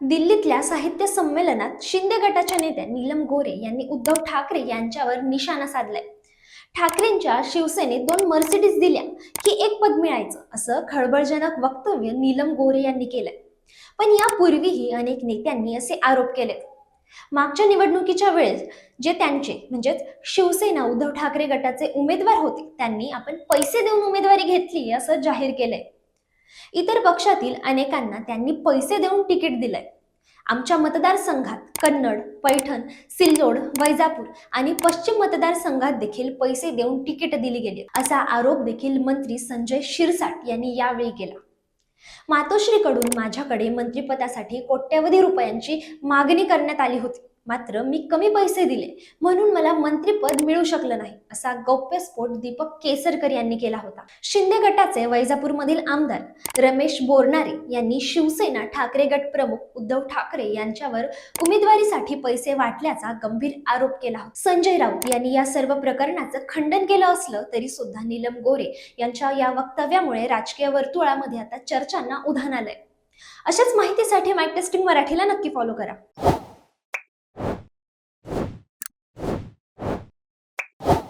दिल्लीतल्या साहित्य संमेलनात शिंदे गटाच्या नेत्या नीलम गोरे यांनी उद्धव ठाकरे यांच्यावर निशाणा साधलाय. ठाकरेंच्या शिवसेनेत दोन मर्सिडीज दिल्या की एक पद मिळायचं असं खळबळजनक वक्तव्य नीलम गोरे यांनी केलंय. पण यापूर्वीही अनेक नेत्यांनी असे आरोप केलेत. मागच्या निवडणुकीच्या वेळेस जे त्यांचे म्हणजेच शिवसेना उद्धव ठाकरे गटाचे उमेदवार होते त्यांनी आपण पैसे देऊन उमेदवारी घेतली असं जाहीर केलंय. इतर पक्षातील अनेकांना त्यांनी पैसे देऊन तिकीट दिलंय. आमच्या मतदारसंघात कन्नड पैठण सिल्लोड वैजापूर आणि पश्चिम मतदारसंघात देखील पैसे देऊन तिकीट दिली गेली. असा आरोप देखील मंत्री संजय शिरसाट यांनी यावेळी केला. मातोश्रीकडून माझ्याकडे मंत्रिपदासाठी कोट्यवधी रुपयांची मागणी करण्यात आली होती. मात्र मी कमी पैसे दिले. म्हणून मला मंत्रीपद मिळू शकलं नाही असा गौप्यस्फोट दीपक केसरकर यांनी केला होता. शिंदे गटाचे वैजापूरमधील आमदार रमेश बोरनारे यांनी शिवसेना ठाकरे गट प्रमुख उद्धव ठाकरे यांच्यावर उमेदवारीसाठी पैसे वाटल्याचा गंभीर आरोप केला होता. संजय राऊत यांनी या सर्व प्रकरणाचं खंडन केलं असलं तरी सुद्धा नीलम गोरे यांच्या या वक्तव्यामुळे राजकीय वर्तुळामध्ये आता चर्चांना उधाण आलंय. अशाच माहितीसाठी माय टेस्टिंग मराठीला नक्की फॉलो करा.